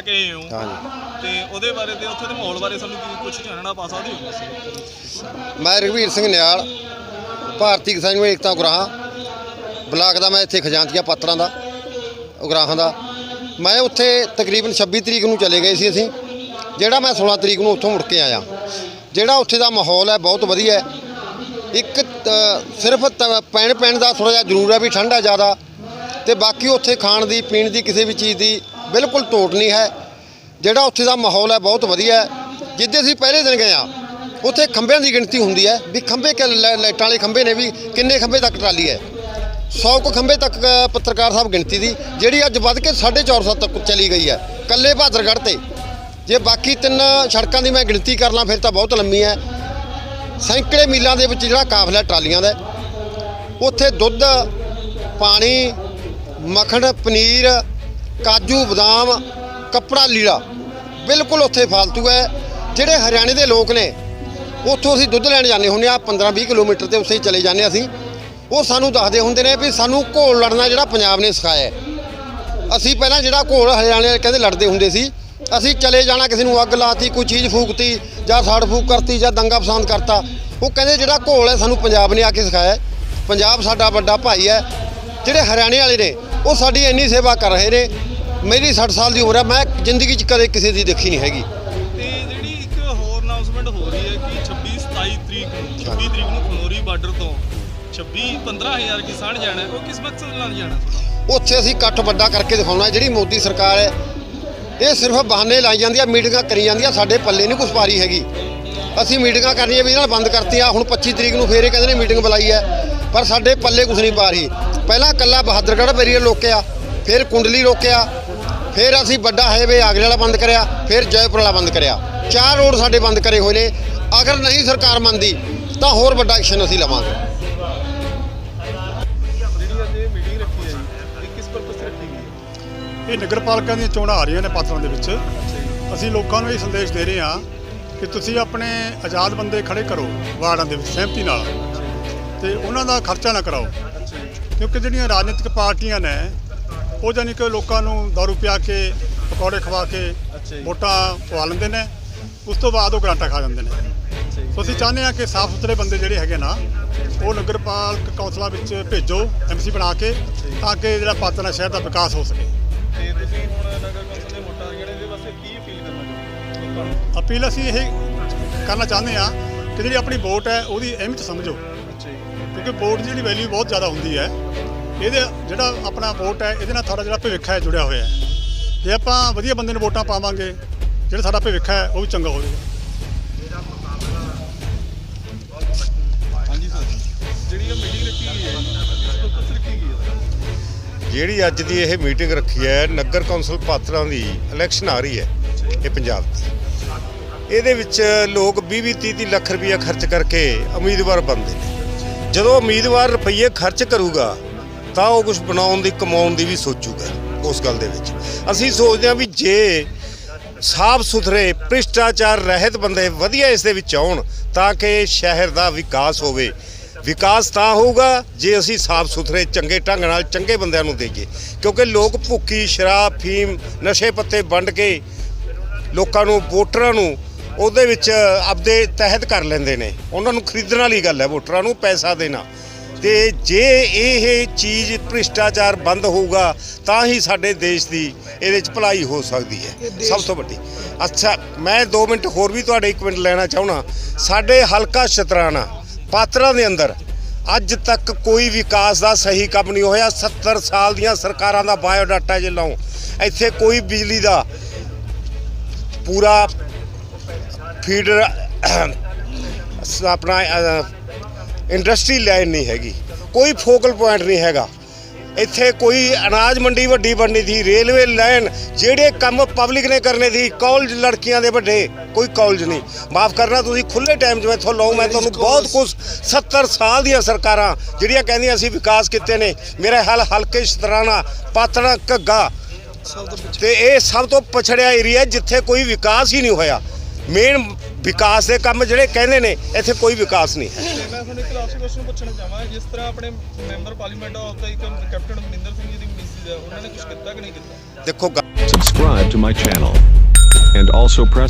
ਕੇ ਆਏ ਹੋ। ਤੇ ਉਹਦੇ ਬਾਰੇ ਤੇ ਉੱਥੇ ਦੇ ਮਾਹੌਲ ਬਾਰੇ ਸਾਨੂੰ ਕੀ ਕੁਝ ਚਾਨਣਾ ਪਾ ਸਕਦੇ ਹੋ? ਮੈਂ ਰਘਵੀਰ ਸਿੰਘ ਨਿਆਲ ਭਾਰਤੀ ਕਿਸਾਨ ਯੂਨੀਅਨ ਏਕਤਾ ਉਗਰਾਹਾਂ। ਬਲਾਕ ਦਾ ਮੈਂ ਇੱਥੇ ਖਜ਼ਾਨਚੀਆ ਪਾਤਰਾਂ ਦਾ ਉਗਰਾਹਾਂ ਦਾ। ਮੈਂ ਉੱਥੇ ਤਕਰੀਬਨ 26 ਤਰੀਕ ਨੂੰ ਚਲੇ ਗਏ ਸੀ ਅਸੀਂ ਜਿਹੜਾ ਮੈਂ 16 ਤਰੀਕ ਨੂੰ ਉੱਥੋਂ ਮੁੜ ਕੇ ਆਇਆ। ਜਿਹੜਾ ਉੱਥੇ ਦਾ ਮਾਹੌਲ ਹੈ ਬਹੁਤ ਵਧੀਆ ਹੈ। ਇੱਕ ਸਿਰਫ ਪੈਣ ਪੈਣ ਦਾ ਥੋੜਾ ਜਿਹਾ ਜ਼ਰੂਰ ਹੈ ਵੀ ਠੰਡਾ ਜ਼ਿਆਦਾ। ਤੇ ਬਾਕੀ ਉੱਥੇ ਖਾਣ ਦੀ ਪੀਣ ਦੀ ਕਿਸੇ ਵੀ ਚੀਜ਼ ਦੀ ਬਿਲਕੁਲ ਟੋਟ ਨਹੀਂ ਹੈ। ਜਿਹੜਾ ਉੱਥੇ ਦਾ ਮਾਹੌਲ ਹੈ, ਬਹੁਤ ਵਧੀਆ ਹੈ। ਜਿੱਦੇ ਅਸੀਂ ਪਹਿਲੇ ਦਿਨ ਗਏ ਆ ਉੱਥੇ ਖੰਭਿਆਂ ਦੀ ਗਿਣਤੀ ਹੁੰਦੀ ਹੈ ਵੀ ਖੰਭੇ ਕਿ ਲਾਈਟਾਂ ਵਾਲੇ ਖੰਭੇ ਨੇ ਵੀ ਕਿੰਨੇ ਖੰਭੇ ਤੱਕ ਟਰਾਲੀ ਹੈ। 100 ਕੁ ਖੰਭੇ ਤੱਕ ਪੱਤਰਕਾਰ ਸਾਹਿਬ ਗਿਣਤੀ ਦੀ, ਜਿਹੜੀ ਅੱਜ ਵੱਧ ਕੇ 450 ਤੱਕ ਚਲੀ ਗਈ ਹੈ ਕੱਲੇ ਬਹਾਦਰਗੜ੍ਹ ਤੇ। ਜੇ ਬਾਕੀ ਤਿੰਨ ਸੜਕਾਂ ਦੀ ਮੈਂ ਗਿਣਤੀ ਕਰ ਲਾਂ, ਫਿਰ ਤਾਂ ਬਹੁਤ ਲੰਮੀ ਹੈ। ਸੈਂਕੜੇ ਮੀਲਾਂ ਦੇ ਵਿੱਚ ਜਿਹੜਾ ਕਾਫਲਾ ਟਰਾਲੀਆਂ ਦਾ ਉੱਥੇ ਦੁੱਧ, ਪਾਣੀ, ਮੱਖਣ, ਪਨੀਰ ਕਾਜੂ, ਬਦਾਮ, ਕੱਪੜਾ ਲੀੜਾ ਬਿਲਕੁਲ ਉੱਥੇ ਫਾਲਤੂ ਹੈ। ਜਿਹੜੇ ਹਰਿਆਣੇ ਦੇ ਲੋਕ ਨੇ, ਉੱਥੋਂ ਅਸੀਂ ਦੁੱਧ ਲੈਣ ਜਾਂਦੇ ਹੁੰਦੇ ਆ 15-20 ਕਿਲੋਮੀਟਰ ਤੇ ਉੱਥੇ ਹੀ ਚਲੇ ਜਾਂਦੇ ਹਾਂ ਅਸੀਂ। ਉਹ ਸਾਨੂੰ ਦੱਸਦੇ ਹੁੰਦੇ ਨੇ ਵੀ ਸਾਨੂੰ ਘੋਲ ਲੜਨਾ ਜਿਹੜਾ ਪੰਜਾਬ ਨੇ ਸਿਖਾਇਆ ਅਸੀਂ ਪਹਿਲਾਂ ਜਿਹੜਾ ਘੋਲ ਹਰਿਆਣੇ ਕਹਿੰਦੇ ਲੜਦੇ ਹੁੰਦੇ ਸੀ, ਅਸੀਂ ਚਲੇ ਜਾਣਾ ਕਿਸੇ ਨੂੰ ਅੱਗ ਲਾਤੀ, ਕੋਈ ਚੀਜ਼ ਫੂਕਤੀ, ਜਾਂ ਸੜ ਫੂਕ ਕਰਤੀ, ਜਾਂ ਦੰਗਾ ਪਸੰਦ ਕਰਤਾ। ਉਹ ਕਹਿੰਦੇ ਜਿਹੜਾ ਘੋਲ ਹੈ, ਸਾਨੂੰ ਪੰਜਾਬ ਨੇ ਆ ਕੇ ਸਿਖਾਇਆ ਪੰਜਾਬ ਸਾਡਾ ਵੱਡਾ ਭਾਈ ਹੈ। ਜਿਹੜੇ ਹਰਿਆਣੇ ਵਾਲੇ ਨੇ ਉਹ ਸਾਡੀ ਇੰਨੀ ਸੇਵਾ ਕਰ ਰਹੇ ਨੇ। ਮੇਰੀ 60 ਸਾਲ ਦੀ ਉਮਰ ਹੈ ਮੈਂ ਜ਼ਿੰਦਗੀ 'ਚ ਕਦੇ ਕਿਸੇ ਦੀ ਦੇਖੀ ਨਹੀਂ ਹੈਗੀ। ਤੇ ਜਿਹੜੀ ਇੱਕ ਹੋਰ ਅਨਾਉਂਸਮੈਂਟ ਹੋ ਰਹੀ ਹੈ ਕਿ 26 27 ਤਰੀਕ ਨੂੰ 26 ਤਰੀਕ ਨੂੰ ਖਨੌਰੀ ਬਾਰਡਰ ਤੋਂ 26 15000 ਕਿਸਾਨ ਜਾਣਾ ਉਹ ਕਿਸ ਮਕਸਦ ਨਾਲ ਜਾਣਾ ਉੱਥੇ ਅਸੀਂ ਇਕੱਠ ਵੱਡਾ ਕਰਕੇ ਦਿਖਾਉਣਾ ਜਿਹੜੀ ਮੋਦੀ ਸਰਕਾਰ ਹੈ ਇਹ ਸਿਰਫ ਬਹਾਨੇ ਲਾਈ ਜਾਂਦੀ ਆ ਮੀਟਿੰਗਾਂ ਕਰੀ ਜਾਂਦੀ ਆ ਸਾਡੇ ਪੱਲੇ ਨਹੀਂ ਕੁਛ ਪਾਰੀ ਹੈਗੀ। ਅਸੀਂ ਮੀਟਿੰਗਾਂ ਕਰਨੀਆਂ ਵੀ ਇਹਨਾਂ ਨਾਲ ਬੰਦ ਕਰਤੀਆਂ ਹੁਣ 25 ਤਰੀਕ ਨੂੰ ਫੇਰ ਇਹ ਕਹਿੰਦੇ ਨੇ ਮੀਟਿੰਗ ਬੁਲਾਈ ਹੈ। ਪਰ ਸਾਡੇ ਪੱਲੇ ਕੁਛ ਨਹੀਂ ਪਾ ਰਹੀ। ਪਹਿਲਾਂ ਕੱਲਾ ਬਹਾਦਰਗੜ੍ਹ ਬੈਰੀਅਰ ਰੋਕਿਆ ਫਿਰ ਕੁੰਡਲੀ ਰੋਕਿਆ ਫਿਰ ਅਸੀਂ ਵੱਡਾ ਹਾਈਵੇ ਆਗਰੇ ਵਾਲਾ ਬੰਦ ਕਰਿਆ, ਫਿਰ ਜੈਪੁਰ ਵਾਲਾ ਬੰਦ ਕਰਿਆ। ਚਾਰ ਰੋਡ ਸਾਡੇ ਬੰਦ ਕਰੇ ਹੋਏ ਨੇ। ਅਗਰ ਨਹੀਂ ਸਰਕਾਰ ਮੰਨਦੀ, ਤਾਂ ਹੋਰ ਵੱਡਾ ਐਕਸ਼ਨ ਅਸੀਂ ਲਵਾਂਗੇ। ਇਹ ਨਗਰ ਪਾਲਿਕਾ ਦੀਆਂ ਚੋਣਾਂ ਆ ਰਹੀਆਂ ਨੇ ਪਾਤਰਾਂ ਦੇ ਵਿੱਚ। ਅਸੀਂ ਲੋਕਾਂ ਨੂੰ ਇਹ ਸੰਦੇਸ਼ ਦੇ ਰਹੇ ਹਾਂ ਕਿ ਤੁਸੀਂ ਆਪਣੇ ਆਜ਼ਾਦ ਬੰਦੇ ਖੜੇ ਕਰੋ ਵਾਰਡਾਂ ਦੇ ਵਿੱਚ ਸਹਿਮਤੀ ਨਾਲ। ਤੇ ਉਹਨਾਂ ਦਾ ਖਰਚਾ ਨਾ ਕਰਾਓ। ਕਿਉਂਕਿ ਜਿਹੜੀਆਂ ਰਾਜਨੀਤਿਕ ਪਾਰਟੀਆਂ ਨੇ ਉਹ ਜਾਨੀ ਕਿ ਲੋਕਾਂ ਨੂੰ ਦਾਰੂ ਪਿਆ ਕੇ ਪਕੌੜੇ ਖਵਾ ਕੇ। ਵੋਟਾਂ ਪਵਾ ਲੈਂਦੇ ਨੇ। ਉਸ ਤੋਂ ਬਾਅਦ ਉਹ ਗਰਾਂਟਾ ਖਾ ਜਾਂਦੇ ਨੇ। ਸੋ ਅਸੀਂ ਚਾਹੁੰਦੇ ਹਾਂ ਕਿ ਸਾਫ਼ ਸੁਥਰੇ ਬੰਦੇ ਜਿਹੜੇ ਹੈਗੇ ਨਾ ਉਹ ਨਗਰਪਾਲਕ ਕੌਂਸਲਾਂ ਵਿੱਚ ਭੇਜੋ ਐਮਸੀ ਬਣਾ ਕੇ ਤਾਂ ਕਿ ਜਿਹੜਾ ਪਾਤਨਾ ਸ਼ਹਿਰ ਦਾ ਵਿਕਾਸ ਹੋ ਸਕੇ। ਤੇ ਤੁਸੀਂ ਹੁਣ ਨਗਰ ਕੌਂਸਲ ਦੇ ਵੋਟਾਂ ਜਿਹੜੇ ਦੇ ਵਾਸਤੇ ਕੀ ਅਪੀਲ ਕਰਨਾ ਚਾਹੁੰਦੇ ਹੋ? ਲੋਕਾਂ ਨੂੰ ਅਪੀਲ ਅਸੀਂ ਇਹ ਕਰਨਾ ਚਾਹੁੰਦੇ ਹਾਂ ਕਿ ਜਿਹੜੀ ਆਪਣੀ ਵੋਟ ਹੈ ਉਹਦੀ ਅਹਿਮੀਅਤ ਸਮਝੋ। ਕਿਉਂਕਿ ਵੋਟ ਦੀ ਜਿਹੜੀ ਵੈਲਿਊ ਬਹੁਤ ਜ਼ਿਆਦਾ ਹੁੰਦੀ ਹੈ ਇਹਦੇ ਜਿਹੜਾ ਆਪਣਾ ਵੋਟ ਹੈ ਇਹਦੇ ਨਾਲ ਸਾਡਾ ਜਿਹੜਾ ਭਵਿੱਖ ਹੈ ਜੁੜਿਆ ਹੋਇਆ ਹੈ। ਜੇ ਆਪਾਂ ਵਧੀਆ ਬੰਦੇ ਨੂੰ ਵੋਟਾਂ ਪਾਵਾਂਗੇ ਜਿਹੜਾ ਸਾਡਾ ਭਵਿੱਖ ਹੈ ਉਹ ਵੀ ਚੰਗਾ ਹੋਵੇਗਾ। ਹਾਂਜੀ ਸਰ। ਜਿਹੜੀ ਇਹ ਮੀਟਿੰਗ ਰੱਖੀ ਗਈ ਹੈ ਕਿਸ ਪਰਪਸ ਤੇ ਰੱਖੀ ਗਈ ਹੈ? ਜਿਹੜੀ ਅੱਜ ਦੀ ਇਹ ਮੀਟਿੰਗ ਰੱਖੀ ਹੈ ਨਗਰ ਕੌਂਸਲ ਪਾਤਰਾਂ ਦੀ ਇਲੈਕਸ਼ਨ ਆ ਰਹੀ ਹੈ ਇਹ ਪੰਜਾਬ ਦੀ। ਇਹਦੇ ਵਿੱਚ ਲੋਕ 20 20 30 ਲੱਖ ਰੁਪਇਆ ਖਰਚ ਕਰਕੇ ਉਮੀਦਵਾਰ ਬਣਦੇ ਨੇ। ਜਦੋਂ ਉਮੀਦਵਾਰ ਰੁਪਈਏ ਖਰਚ ਕਰੂਗਾ, ਤਾਂ ਉਹ ਕੁਝ ਬਣਾਉਣ ਦੀ, ਕਮਾਉਣ ਦੀ ਵੀ ਸੋਚੂਗਾ ਉਸ ਗੱਲ ਦੇ ਵਿੱਚ। ਅਸੀਂ ਸੋਚਦੇ ਹਾਂ ਵੀ ਜੇ ਸਾਫ਼ ਸੁਥਰੇ, ਭ੍ਰਿਸ਼ਟਾਚਾਰ ਰਹਿਤ ਬੰਦੇ ਵਧੀਆ ਇਸ ਦੇ ਵਿੱਚ ਆਉਣ, ਤਾਂ ਕਿ ਸ਼ਹਿਰ ਦਾ ਵਿਕਾਸ ਹੋਵੇ। ਵਿਕਾਸ ਤਾਂ ਹੋਊਗਾ ਜੇ ਅਸੀਂ ਸਾਫ਼ ਸੁਥਰੇ, ਚੰਗੇ ਢੰਗ ਨਾਲ ਚੰਗੇ ਬੰਦਿਆਂ ਨੂੰ ਦੇਈਏ। ਕਿਉਂਕਿ ਲੋਕ ਭੁੱਖੀ, ਸ਼ਰਾਬ, ਫੀਮ, ਨਸ਼ੇ ਪੱਤੇ ਵੰਡ ਕੇ ਲੋਕਾਂ ਨੂੰ, ਵੋਟਰਾਂ ਨੂੰ ਉਹਦੇ ਵਿੱਚ ਆਪਦੇ ਤਹਿਤ ਕਰ ਲੈਂਦੇ ਨੇ। ਉਹਨਾਂ ਨੂੰ ਖਰੀਦਣ ਵਾਲੀ ਗੱਲ ਹੈ ਵੋਟਰਾਂ ਨੂੰ ਪੈਸਾ ਦੇਣਾ। ਤੇ ਜੇ ਇਹ ਚੀਜ਼ ਭ੍ਰਿਸ਼ਟਾਚਾਰ ਬੰਦ ਹੋਊਗਾ ਤਾਂ ਹੀ ਸਾਡੇ ਦੇਸ਼ ਦੀ ਇਹਦੇ ਵਿੱਚ ਭਲਾਈ ਹੋ ਸਕਦੀ ਹੈ। ਸਭ ਤੋਂ ਵੱਡੀ। ਅੱਛਾ ਮੈਂ 2 ਮਿੰਟ ਹੋਰ ਵੀ ਤੁਹਾਡੇ 1 ਮਿੰਟ ਲੈਣਾ ਚਾਹਣਾ ਸਾਡੇ ਹਲਕਾ ਸ਼ਤਰਾਣਾ ਪਾਤਰਾਂ ਦੇ ਅੰਦਰ ਅੱਜ ਤੱਕ ਕੋਈ ਵਿਕਾਸ ਦਾ ਸਹੀ ਕੰਮ ਨਹੀਂ ਹੋਇਆ। 70 ਸਾਲ ਦੀਆਂ ਸਰਕਾਰਾਂ ਦਾ ਬਾਇਓਡਾਟਾ ਜੇ ਲਾਉ ਇੱਥੇ ਕੋਈ ਬਿਜਲੀ ਦਾ ਪੂਰਾ ਫੀਡਰ ਆਪਣਾ ਇੰਡਸਟਰੀ ਲਾਈਨ ਨਹੀਂ ਹੈਗੀ। ਕੋਈ ਫੋਕਲ ਪੁਆਇੰਟ ਨਹੀਂ ਹੈਗਾ। ਇੱਥੇ ਕੋਈ ਅਨਾਜ ਮੰਡੀ ਵੱਡੀ ਬਣਨੀ ਸੀ ਰੇਲਵੇ ਲਾਈਨ ਜਿਹੜੇ ਕੰਮ ਪਬਲਿਕ ਨੇ ਕਰਨੇ ਸੀ ਕਾਲਜ ਲੜਕੀਆਂ ਦੇ ਵੱਡੇ ਕੋਈ ਕਾਲਜ ਨਹੀਂ। ਮਾਫ ਕਰਨਾ ਤੁਸੀਂ ਖੁੱਲੇ ਟਾਈਮ 'ਚ ਮੈਥੋਂ ਲਓ ਮੈਂ ਤੁਹਾਨੂੰ ਬਹੁਤ ਕੁਝ 70 ਸਾਲ ਦੀਆਂ ਸਰਕਾਰਾਂ ਜਿਹੜੀਆਂ ਕਹਿੰਦੀਆਂ ਅਸੀਂ ਵਿਕਾਸ ਕੀਤੇ ਨੇ ਮੇਰੇ ਹਾਲ ਹਲਕੇ ਸ਼ਤਰਾਣਾ ਪਾਤਣਾ ਘੱਗਾ। ਤੇ ਇਹ ਸਭ ਤੋਂ ਪਛੜਿਆ ਏਰੀਆ ਜਿੱਥੇ ਕੋਈ ਵਿਕਾਸ ਹੀ ਨਹੀਂ ਹੋਇਆ। ਮੇਨ ਵਿਕਾਸ ਦੇ ਕੰਮ ਜਿਹੜੇ ਕਹਿੰਦੇ ਨੇ ਇੱਥੇ ਕੋਈ ਵਿਕਾਸ ਨਹੀਂ ਹੈ ਮੈਂ ਤੁਹਾਨੂੰ ਇੱਕ ਲਾਸਟ ਕੁਐਸਚਨ ਪੁੱਛਣਾ ਚਾਹਾਂਗਾ ਜਿਸ ਤਰ੍ਹਾਂ ਆਪਣੇ ਮੈਂਬਰ ਪਾਰਲੀਮੈਂਟ ਆਫ ਦਾ ਇੱਕ ਕੈਪਟਨ ਮਨਿੰਦਰ ਸਿੰਘ ਜੀ ਦੀ ਮਿਸਿਸ ਹੈ ਉਹਨਾਂ ਨੇ ਕੁਝ ਕੀਤਾ ਕਿ ਨਹੀਂ ਕੀਤਾ ਦੇਖੋ ਗੱਲ- subscribe subscribe to my channel. And also press